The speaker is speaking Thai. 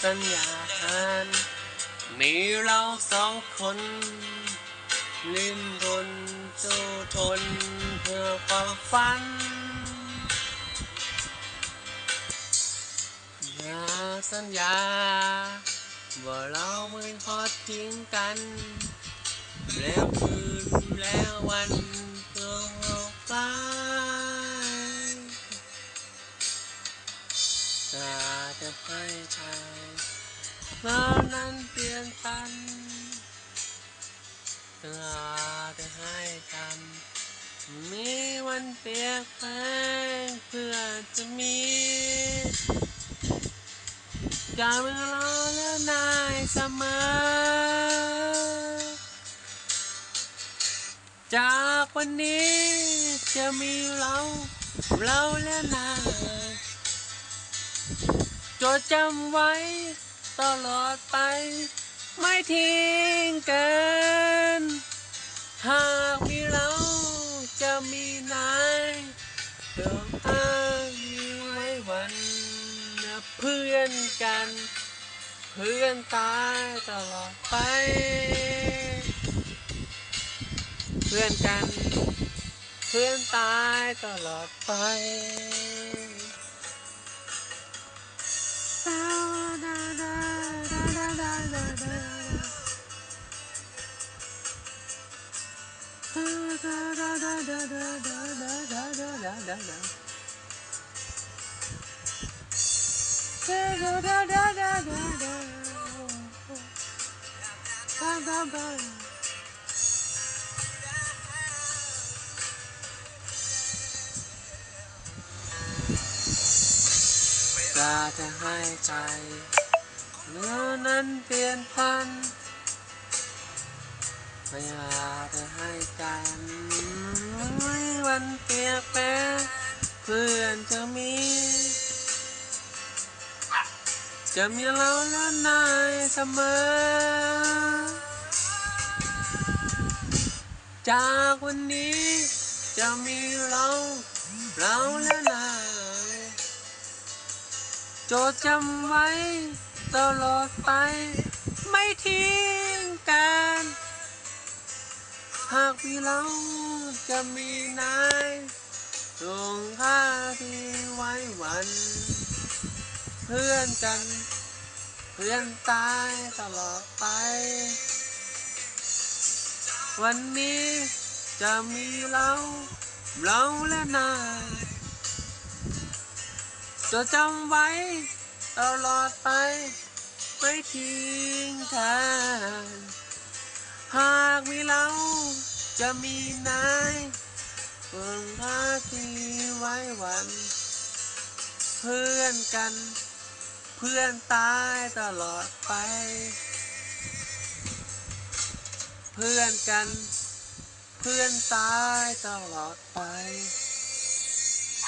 สัญญาณมีเราสองคนลิ้นรนสู้ทนเพื่อความฝัน อย่าสัญญา ว่าเราไม่ทอดทิ้งกัน แล้วคืนแล้ววันเพื่อเราไป จะให้ใจเรานั้นเปลี่ยนพันถ้าจะให้กันมีวันเปลี่ยนแปลงเพื่อจะมีการเวลาและนายเสมอ จากวันนี้จะมีเรา เราและนาย จดจำไว้ตลอดไป ไม่ทิ้งกัน หากมีเราจะมีนายเดิมอ้างมีไว้วันนะเพื่อนกัน เพื่อนตายตลอดไป เพื่อนกัน เพื่อนตายตลอดไป ดาดาดาดาดาดาดาดาดาดาดา Da da da da da da da. Ba ba ba. กาจะให้ใจเนื้ แปลงเพื่อนจะมี จะมีเราและนายเสมอ จากวันนี้จะมีเราเราและนายจดจำไว้ตลอดไป ไม่ทิ้งกัน หากมีเราจะมีนาย เพื่อนกัน เพื่อนตายตลอดไป วันนี้จะมีเรา เราและนายจะจำไว้ตลอดไป ไม่ทิ้งกันหากมีเราจะมีนายเพื่อนพาที่ไว้วัน เพื่อนกัน เพื่อนตายตลอดไป เพื่อนกัน เพื่อนตายตลอดไป